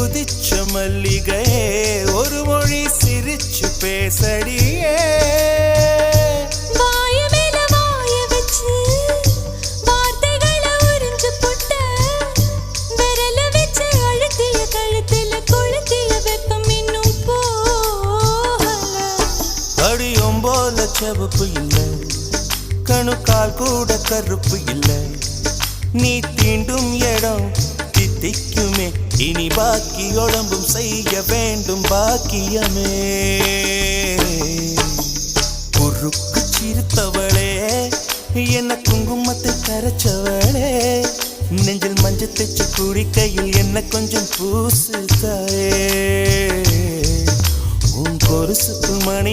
குதிச்ச மல்லிகையே ஒரு மொழி சிரிச்சு பேசடியே. போல செவப்பு இல்லை கணுக்கால் கூட கருப்பு இல்லை. நீ தீண்டும் இடம் தித்திக்குமே இனி பாக்கி உடம்பும் செய்ய வேண்டும் பாக்கியமே. குறுக்கு சிரித்தவளே என்ன குங்குமத்தை கரைச்சவளே. நெஞ்சில் மஞ்சள் தைச்சு குடிக்கையில் என்ன கொஞ்சம் பூசு தாயே உன் பொருசுக்கு மணி